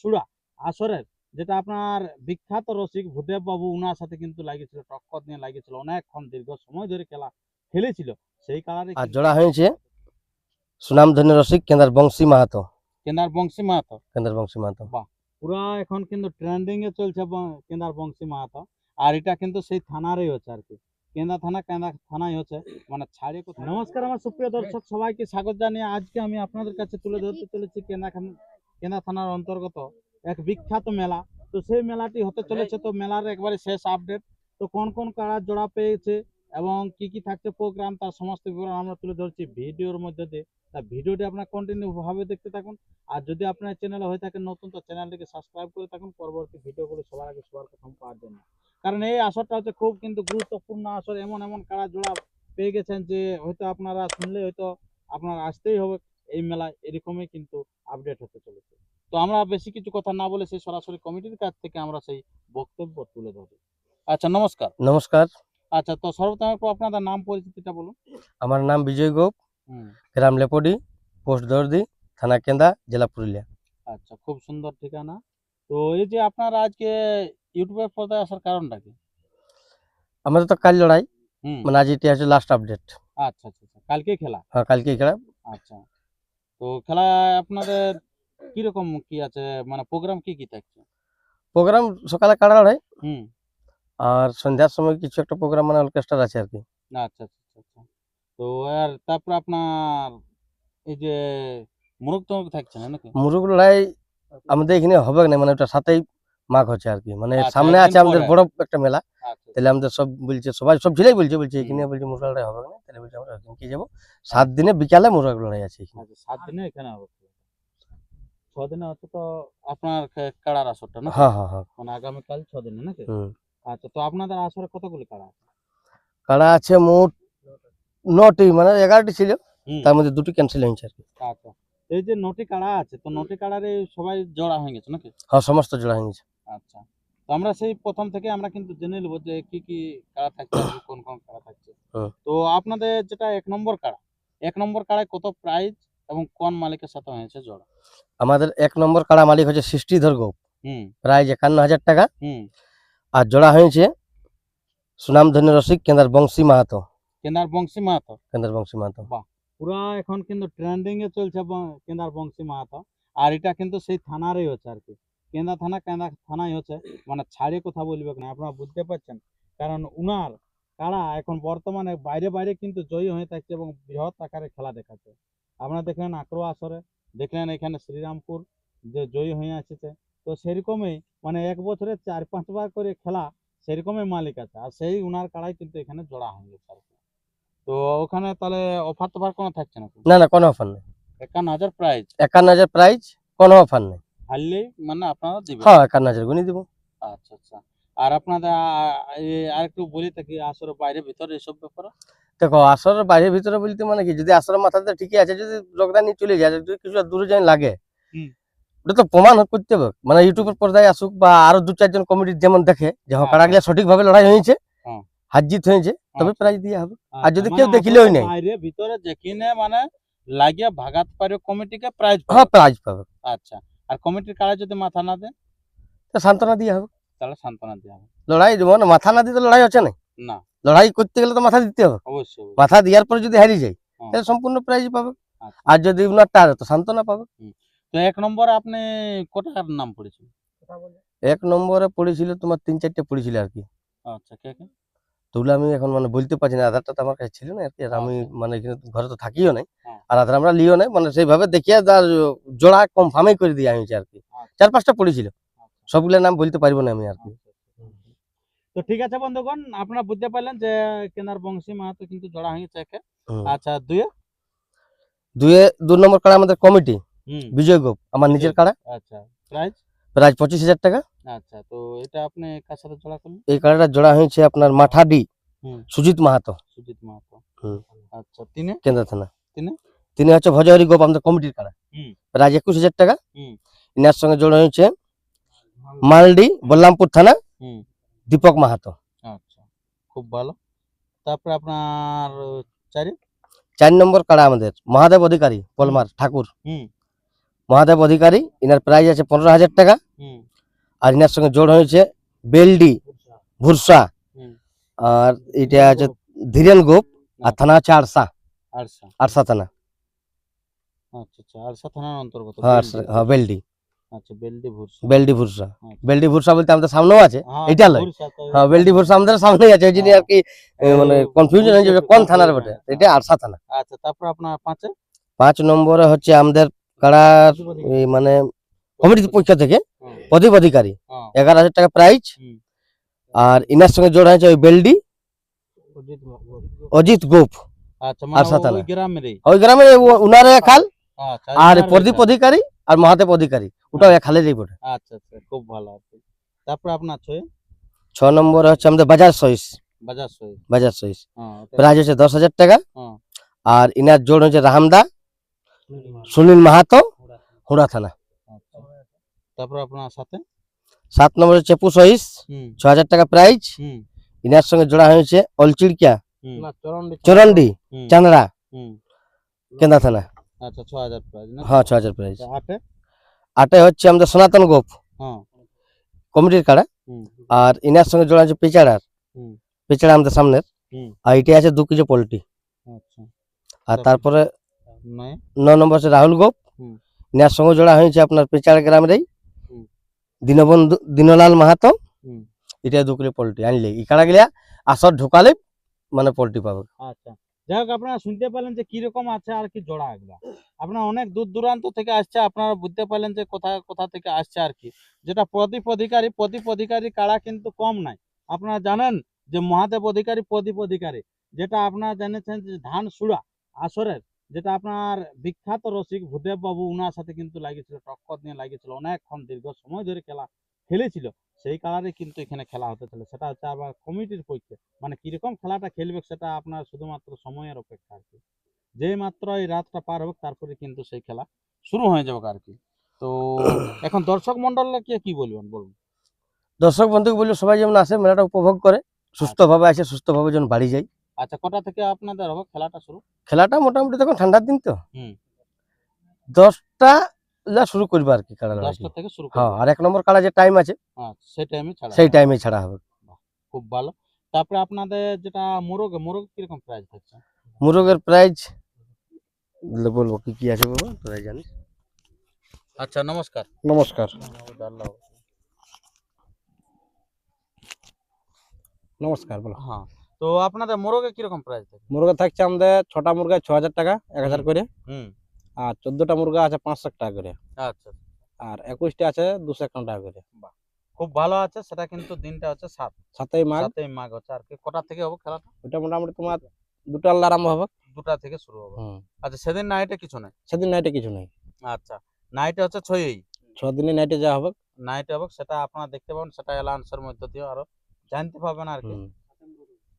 সুরা আসরের যেটা আপনার বিখ্যাত রসিক ভূদেব বাবু উনার সাথে কিন্তু লাগিয়েছিল টক্কর নিয়ে লাগিয়েছিল অনেকক্ষণ দীর্ঘ সময় ধরে খেলা খেলেছিল সেই কালারে আর জোড়া হয়েছে সুনামধন্য রসিক কেন্দ্র বংশী মাহাতো। কেনার বংশী মাহাতো। কেন্দ্র বংশী মাহাতো। পুরা এখন কিন্তু ট্রেন্ডিং এ চলছে কেন্দার বংশী মাহাতো আর এটা কিন্তু সেই থানারই হচ্ছে আর কি। কেন্দা থানা কেন্দা থানাই হচ্ছে মানে ছাড়ে কোথাও নমস্কার আমার সুপ্রিয় দর্শক সবাইকে স্বাগত জানিয়ে আজকে আমি আপনাদের কাছে তুলে ধরতে চলেছি কেন্দা কেন্দা থানার অন্তর্গত এক বিখ্যাত মেলা। তো সেই মেলাটি হতে চলেছে। তো মেলার একবারে শেষ আপডেট। তো কোন কোন কারা জোড়া পেয়েছে এবং কি কি থাকছে প্রোগ্রাম তার সমস্ত বিবরণ আমরা তুলে ধরছি ভিডিওর মধ্যে দিয়ে। তা ভিডিওটি আপনার কন্টিনিউ ভাবে দেখতে থাকুন। আর যদি আপনার চ্যানেলে হয়ে থাকে নতুন, তো চ্যানেলটিকে সাবস্ক্রাইব করে থাকুন। পরবর্তী ভিডিওগুলো সবার আগে সবার প্রথম পাওয়ার জন্য। কারণ এই আসরটা হচ্ছে খুব কিন্তু গুরুত্বপূর্ণ আসর। এমন এমন কারা জোড়া পেয়ে গেছেন যে হয়তো আপনারা শুনলে হয়তো আপনার আসতেই হবে। এই মেলায় এরকমই কিন্তু আপডেট হতে চলেছে। তো আমরা বেশি কিছু কথা না বলে সেই সরাসরি কমিটির কাছ থেকে আমরা সেই বক্তব্য তুলে ধরি। আচ্ছা নমস্কার। নমস্কার। আচ্ছা তো সর্বপ্রথম একটু আপনাদের নাম পরিচিতিটা বলুন। আমার নাম বিজয় গোপ গ্রাম লেপডি পোস্ট দর্দি থানা কেন্দা জেলা পুরুলিয়া। আচ্ছা খুব সুন্দর ঠিকানা। তো এই যে আপনারা আজকে ইউটিউবের পর্দায় আসার কারণটা কি? আমাদের তো কাল লড়াই। মানে আজ এটি হচ্ছে লাস্ট আপডেট আচ্ছা আচ্ছা আচ্ছা। কালকে খেলা? হ্যাঁ কালকে খেলা। আচ্ছা। তো খেলা আপনাদের কীরকম কি আছে? মানে প্রোগ্রাম কি কি থাকছে? প্রোগ্রাম সকালে কাড়া লড়াই হুম। আর সন্ধ্যার সময় কিছু একটা প্রোগ্রাম মানে অর্কেস্ট্রা আছে আর কি। আচ্ছা আচ্ছা আচ্ছা আচ্ছা। তো আর তারপর আপনার এই যে মুরগ তো থাকছে না নাকি? মুরুগ লড়াই আমাদের এখানে হবে না মানে ওটা সাথেই মাঘ হচ্ছে আর কি মানে আচ্ছা, সামনে আছে আমাদের বড় একটা মেলা। আচ্ছা। তাহলে আমাদের সব বলছে সবাই সব ছেলেই বলছে বলছে এখানে বলছে মুরগ লড়াই হবে না তাহলে বলছে আমরা ওখানে যাব। সাত দিনে বিকালে মুরগ লড়াই আছে এখানে। আচ্ছা সাত দিনে এখানে হবে। ছ দিনে হচ্ছে তো আপনার খে- কাড়ার আসরটা না হ্যাঁ হ্যাঁ হ্যাঁ। মানে আগামীকাল ছ দিনে নাকি? আচ্ছা তো আপনাদের আসরে কতগুলি কাড়া আছে? কাড়া আছে মোট নটি মানে এগারোটি ছিল। তার মধ্যে দুটি ক্যান্সেল হয়েছে আর কি আচ্ছা। এই যে নটি কাড়া আছে তো নটি কাড়ারে সবাই জোড়া হয়ে গেছে নাকি? হ্যাঁ সমস্ত জোড়া হয়ে গেছে। আচ্ছা। তো আমরা সেই প্রথম থেকে আমরা কিন্তু জেনে নেব যে কি কি কাড়া থাকছে কোন কোন কাড়া থাকছে। তো আপনাদের যেটা এক নম্বর কাড়া এক নম্বর কাড়ায় কত প্রাইজ এবং কোন মালিকের সাথে হয়েছে জোড়া? আমাদের এক নম্বর কাড়া মালিক হচ্ছে সৃষ্টিধর গোপ হুম। প্রায় একান্ন হাজার টাকা। হুম। আর জোড়া হয়েছে সুনামধন্য রসিক কেন্দ্র বংশী মাহাতো। কেনার বংশী মাহাতো? কেন্দ্র বংশী মাহাতো। পুরা এখন কিন্তু ট্রেন্ডিং এ চলছে কেন্দার বংশী মাহাতো। আর এটা কিন্তু সেই থানারই হচ্ছে আর কি। কেন্দা থানা কেন্দা থানাই হচ্ছে। মানে ছাড়ে কথা বলবে না আপনারা বুঝতে পারছেন? কারণ উনার কারা এখন বর্তমানে বাইরে বাইরে কিন্তু জয়ী হয়ে থাকছে এবং বৃহৎ আকারে খেলা দেখাচ্ছে। আপনারা দেখলেন আক্রো আসরে দেখলেন এখানে শ্রীরামপুর যে জয়ী হয়ে আসছে। তো সেরকমই মানে এক বছরে চার পাঁচবার করে খেলা সেরকমই মালিক আছে। আর সেই উনার কাড়াই কিন্তু এখানে জোড়া হয়ে গেছে আর কি। তো ওখানে তাহলে অফার টফার কোনো থাকছে না? না না কোনো অফার নেই। একান্ন হাজার প্রাইজ একান্ন হাজার প্রাইজ কোনো অফার নেই। হারলেই মানে আপনারা দিবেন। হ্যাঁ গুনি দিব। আচ্ছা আচ্ছা। আর আপনাদের আ- আর একটু বলি থাকি আসলে বাইরে ভিতরে এসব ব্যাপারে? দেখো আসর ভিতরে বলতে মানে কি যদি আসরের মাথাতে ঠিকই আছে যদি নিয়ে চলে যায় যদি কিছু দূরে যাই লাগে ওটা তো প্রমাণ করতে হবে। মানে ইউটিউবের পর্দায় আসুক বা আরও দু চারজন কমিটির যেমন দেখে যে হ্যাঁ কাড়াগুলা সঠিক ভাবে লড়াই হয়েছে হ্যাঁ। হার জিত হয়েছে তবে আচ্ছা। প্রাইজ দিয়ে হবে। আর যদি মানে কেউ দেখিলেও নাই। বাইরে ভিতরে যেখানে মানে লাগিয়ে ভাগাত পারে কমিটিকে প্রাইজ হ্যাঁ প্রাইজ পাবে। আচ্ছা। আর কমিটির কারা যদি মাথা না দেয়? তো সান্ত্বনা দিয়ে হবে। তাহলে সান্ত্বনা দেওয়া হবে। লড়াই মানে মাথা না দিতে লড়াই হচ্ছে না? না। লড়াই করতে গেলে তো মাথা দিতে হবে। অবশ্যই। মাথা দেওয়ার পরে যদি হারিয়ে যায় হ্যাঁ। তাহলে সম্পূর্ণ প্রাইজ পাবে। আচ্ছা। আর যদি উনারটা হারে তো সান্ত্বনা পাবে। তো এক নম্বরে আপনি কোটার নাম পড়েছেন এক নম্বরে পড়েছিল তোমার তিন চারটে পড়েছিল আর কি। আচ্ছা কে কে? তো ওগুলো আমি এখন মানে বলতে পারছি না আধারটা তো আমার কাছে ছিল না আর কি আর আমি আচ্ছা। মানে এখানে ঘরে তো থাকিও নাই। হ্যাঁ। আর আধার আমরা লিও নাই মানে সেইভাবে দেখিয়ে তার জোড়া কনফার্মই করে দিয়ে হয়েছে আর কি আচ্ছা। চার পাঁচটা পড়েছিল। আচ্ছা। সবগুলোর নাম বলতে পারব না আমি আর কি তো ঠিক আছে বন্ধুগণ আপনারা বুঝতে পারলেন যে কেনার বংশী মাহাতো কিন্তু জোড়া হয়েছে একে। আচ্ছা দুয়ে দুয়ে দু নম্বর কাড়া আমাদের কমিটি বিজয় গোপ আমার নিজের কাড়া। আচ্ছা প্রাইস প্রায় পঁচিশ হাজার টাকা। আচ্ছা তো এটা আপনি কার সাথে জড়া করলেন? এই কাড়াটা জোড়া হয়েছে আপনার মাঠাডি সুজিত মাহাতো। সুজিত মাহাতো। আচ্ছা তিনে? কেন্দ্র থানা। তিনি? তিনি হচ্ছে ভজহরি গোপ আমাদের কমিটির কাড়া হুম। প্রায় একুশ হাজার টাকা। ইনার সঙ্গে জোড়া হয়েছে মালডি বল্লামপুর থানা দীপক মাহাতো। আচ্ছা খুব ভালো। তারপরে আপনার চারি? চার নম্বর কাড়া আমাদের মহাদেব অধিকারী পলমার ঠাকুর। হুম। মহাদেব অধিকারী ইনার প্রাইজ আছে পনেরো হাজার টাকা। আর ইনার সঙ্গে জোড় হয়েছে বেলডি ভুরসা। আর এটা আছে ধীরেন গোপ আর থানা আছে আরসা। আরসা। থানা। আচ্ছা আচ্ছা হ্যাঁ বেলডি। হ্যাঁ আচ্ছা বেলডি ভুরসা। বেলডি ভুরসা। বলতে আমাদের সামনেও আছে হ্যাঁ, এটা। হ্যাঁ বেলডি ভুরসা আমাদের সামনেই আছে ওই জন্য আর কি মানে কনফিউশন হয়ে যাবে কোন থানার বটে। এটা আরসা থানা। আচ্ছা তারপর আপনার পাঁচে? পাঁচ নম্বরে হচ্ছে আমাদের কাড়ার মানে কমিটির পক্ষ থেকে প্রদীপ অধিকারী হ্যাঁ, এগারো হাজার টাকা প্রাইজ আর ইনার সঙ্গে জোড়া হয়েছে ওই বেলডি। অজিত গোপ। আর আরসা মানে ওই গ্রামে উনার খাল। আচ্ছা আর প্রদীপ অধিকারী আর মহাদেব অধিকারী। ওটাও এক খালেরই বটে আচ্ছা আচ্ছা খুব ভালো আছে। তারপর আপনার ছয়? ছ নম্বরে হচ্ছে আমাদের বাজার সহিস বাজার সই বাজার সহিস হ্যাঁ ওটা- প্রাইজ হচ্ছে দশ হাজার টাকা। হ্যাঁ। আর ইনার জোড় হচ্ছে রাহামদা। সুনীল মাহাতো। হুড়া থানা। আচ্ছা। তারপর আপনার সাথে? সাত নম্বর হচ্ছে চেপু সহিস ছ হাজার টাকা প্রাইজ হুম। ইনার সঙ্গে জোড়া হয়েছে অলচিড়কিয়া চরন্ডি হুম। কেন্দা থানা। আচ্ছা ছ হাজার প্রাইজ হ্যাঁ ছ হাজার প্রাইজ আটে আটে হচ্ছে আমাদের সনাতন গোপ। হ্যাঁ। কমিটির কাড়া। আর ইনার সঙ্গে জোড়া আছে পেচাড়ার। পেচাড়া আমাদের সামনের। আর এটা আছে দু কেজি পোল্ট্রি। আচ্ছা। আর তারপর? ন নম্বর আছে রাহুল গোপ। ইনার সঙ্গে জোড়া হয়েছে আপনার পেচাড় গ্রামেরই। দীনবন্ধু দীনলাল মাহাতো। এটা দু কিলো পোল্ট্রি আনলে। ই কাড়া গিলা আসর ঢুকালে মানে পোল্ট্রি পাবে। আচ্ছা। যাই হোক আপনারা শুনতে পেলেন যে কীরকম আছে আর কি জোড়া এগুলা। আপনারা অনেক দূর দূরান্ত থেকে আসছে আপনারা বুঝতে পারলেন যে কোথা কোথা থেকে আসছে আর কি। যেটা প্রদীপ অধিকারী প্রদীপ অধিকারী কাড়া কিন্তু কম নাই। আপনারা জানেন যে মহাদেব অধিকারী প্রদীপ অধিকারী যেটা আপনারা জেনেছেন যে ধান সুড়া আসরের যেটা আপনার বিখ্যাত রসিক ভূদেব বাবু উনার সাথে কিন্তু লাগিয়েছিল টক্কর নিয়ে লাগিয়েছিল অনেকক্ষণ দীর্ঘ সময় ধরে খেলা খেলেছিল। সেই কালারে কিন্তু এখানে খেলা হতে ছিল সেটা হচ্ছে আবার কমিটির পক্ষে। মানে কীরকম খেলাটা খেলবে সেটা আপনার শুধুমাত্র সময়ের অপেক্ষা আর কি। যেই মাত্র এই রাতটা পার হবে তারপরে কিন্তু সেই খেলা শুরু হয়ে যাবে আর কি। তো এখন দর্শক মন্ডলকে কি বলবেন বলুন। দর্শক বন্ধুকে বলল সবাই যেমন আসে মেলাটা উপভোগ করে সুস্থভাবে আসে সুস্থভাবে যেন বাড়ি যায়। আচ্ছা কটা থেকে আপনাদের হবে খেলাটা শুরু? খেলাটা মোটামুটি তখন ঠান্ডার দিন তো। হুম। দশটা শুরু করবে আর কি খেলা দশটা থেকে শুরু হ্যাঁ আর এক নম্বর কালা যে টাইম আছে আচ্ছা সেই টাইমে ছাড়া সেই হবে। টাইমে ছাড়া হবে। খুব ভালো। তারপরে আপনাদের যেটা মোরগ মোরগ কীরকম প্রাইস থাকছে? মুরগের প্রাইজ বলব কি কি আছে বাবা তোরাই জানিস আচ্ছা নমস্কার। নমস্কার। নমস্কার বলো। হ্যাঁ তো আপনাদের মোরগে কীরকম প্রাইস থাকে? মুরগা থাকছে আমাদের ছটা মুরগা ছ হাজার টাকা এক হাজার করে। হুম। আর চোদ্দটা মুরগা আছে পাঁচশো টাকা করে। আচ্ছা। আর একুশটা আছে দুশো একান্ন টাকা করে। খুব ভালো আছে সেটা কিন্তু দিনটা হচ্ছে সাত। সাতই মাঘ। সাতই মাঘ হচ্ছে। আর কি কটা থেকে হবে খেলাটা? ওটা মোটামুটি তোমার দুটো আল্লাহ আরম্ভ হবে। দুটা থেকে শুরু হবে। হুম। আচ্ছা সেদিন নাইটে কিছু নাই? সেদিন নাইটে কিছু নেই। আচ্ছা নাইটে হচ্ছে ছয়ই। ছ দিনে নাইটে যা হবে। নাইটে হবে সেটা আপনারা দেখতে পাবেন সেটা অ্যালাউন্সের মধ্য দিয়ে আরও জানতে পাবেন আর কি।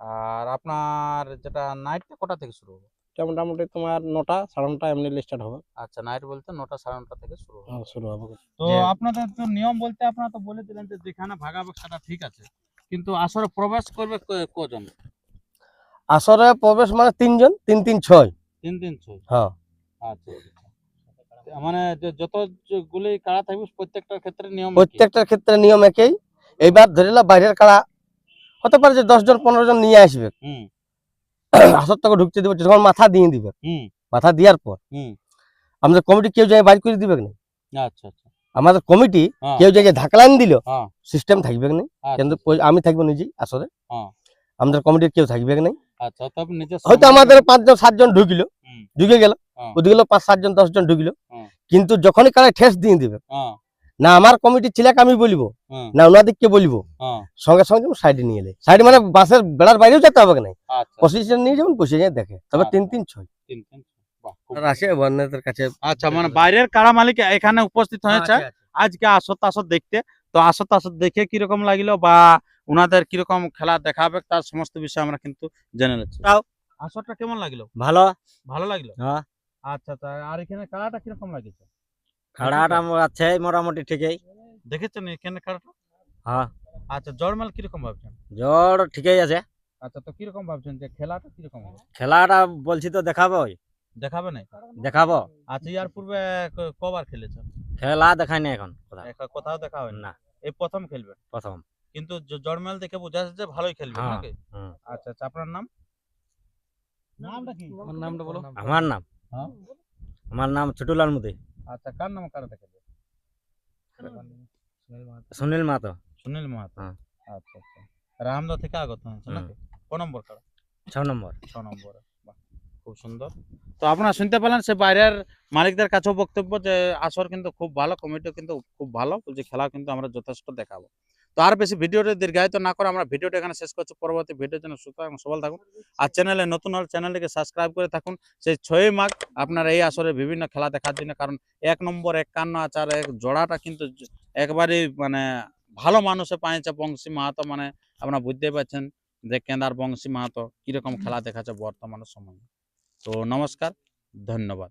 আর আপনার যেটা নাইটটা কটা থেকে শুরু হবে? এটা মোটামুটি তোমার নটা সাড়ে নটা এমনি স্টার্ট হবে। আচ্ছা নাইট বলতে নটা সাড়ে নটা থেকে শুরু হবে। হ্যাঁ, শুরু হবে। তো আপনাদের তো নিয়ম বলতে আপনারা তো বলে দিলেন যে যেখানে ভাগাবে সেটা ঠিক আছে। কিন্তু আসরে প্রবেশ করবে কজন? আসরে প্রবেশ মানে তিনজন তিন তিন ছয়। তিন তিন ছয়। হ্যাঁ। আচ্ছা। মানে যে যত যে গুলি কাড়া থাকবে প্রত্যেকটার ক্ষেত্রে নিয়ম একই? প্রত্যেকটার ক্ষেত্রে নিয়ম একই। এইবার ধরে নাও বাইরের কাড়া হতে পারে যে দশ জন পনেরো জন নিয়ে আসবে। আসর থেকে ঢুকতে দিবে যখন মাথা দিয়ে দিবে। মাথা দেওয়ার পর। আমাদের কমিটি কেউ যাই বাইর করে দিবে না আচ্ছা আচ্ছা। আমাদের কমিটি হ্যাঁ, কেউ যাই ধাকলাইন দিল হ্যাঁ। সিস্টেম থাকবে না আচ্ছা, কিন্তু আমি থাকব নিজেই আসরে। হ্যাঁ। আমাদের কমিটির কেউ থাকবে না আচ্ছা হয়তো আমাদের পাঁচজন সাতজন ঢুকিল। ঢুকে গেল। হ্যাঁ। ওদিকে পাঁচ সাতজন দশজন ঢুকিল। হ্যাঁ। কিন্তু যখনই কারা ঠেস দিয়ে দিবে হ্যাঁ। না আমার কমিটির ছেলেকে আমি বলব হ্যাঁ না ওনাদেরকে বলব। হ্যাঁ সঙ্গে সঙ্গে সাইডে নিয়ে এলে। সাইডে মানে বাসের বেড়ার বাইরেও যেতে হবে না আচ্ছা। পজিশন নিয়ে যেমন বসে যায় দেখে। তবে আচ্ছা। তিন তিন ছয়। আসে বন্যাদের কাছে। আচ্ছা মানে বাইরের কাড়া মালিক এখানে উপস্থিত হয়েছে? আজকে আসর তাসর দেখতে। তো দেখে কীরকম লাগল বা ওনাদের কীরকম খেলা দেখাবে তার সমস্ত বিষয় আমরা কিন্তু জেনে নিচ্ছি। তাও। আসরটা কেমন লাগল? ভালো। ভালো লাগল? হ্যাঁ। আচ্ছা তা আর এখানে কাড়াটা কীরকম লাগেছে? খাড়াটা আছে মোটামুটি ঠিকই। দেখেছেন এখানে কাড়াটা হ্যাঁ। আচ্ছা জড়মাল কীরকম ভাবছেন? জ্বর ঠিকই আছে। আচ্ছা তো কীরকম ভাবছেন যে খেলাটা কীরকম হবে? খেলাটা বলছি তো দেখাবো? দেখাবে না দেখাবো। আচ্ছা ইয়ার পূর্বে কবার খেলেছো খেলা দেখাই নাই এখন কোথাও। কোথাও দেখা হয়নি? না। এই প্রথম খেলবে প্রথম। কিন্তু জ- জড়মেল দেখে বোঝা যাচ্ছে যে ভালোই খেলবে হ্যাঁ, নাকি? আচ্ছা আচ্ছা আপনার নাম? নামটা কি? নামটা বলো। আমার নাম। হ্যাঁ। আমার নাম ছোটুলাল মুদি। আচ্ছা কার নাম কার খেলবে সুনীল মাহাতো। সুনীল মাহাতো। হ্যাঁ। আচ্ছা আচ্ছা। রামদা থেকে আগত হয়েছে নাকি? ক নম্বর কার? ছ নম্বর। ছ নম্বর বাহ, খুব সুন্দর। তো আপনারা শুনতে পেলেন সে বাইরের মালিকদের কাছেও বক্তব্য যে আসর কিন্তু খুব ভালো কমিটিও কিন্তু খুব ভালো বলছে খেলা কিন্তু আমরা যথেষ্ট দেখাবো। তো আর বেশি ভিডিওটা দীর্ঘায়িত না করে আমরা ভিডিওটা এখানে শেষ করছি। পরবর্তী ভিডিওর জন্য সুস্থ এবং সবল থাকুন। আর চ্যানেলে নতুন হলে চ্যানেলটিকে সাবস্ক্রাইব করে থাকুন। সেই ছয়ই মাঘ আপনার এই আসরে বিভিন্ন খেলা দেখার জন্য, কারণ এক নম্বর একান্ন আচার, এক জোড়াটা কিন্তু একবারেই মানে ভালো মানুষে পাইছে বংশী মাহাতো মানে আপনারা বুঝতেই পারছেন যে কেন্দার বংশী মাহাতো কীরকম খেলা দেখাচ্ছে বর্তমান সময়। তো নমস্কার, ধন্যবাদ।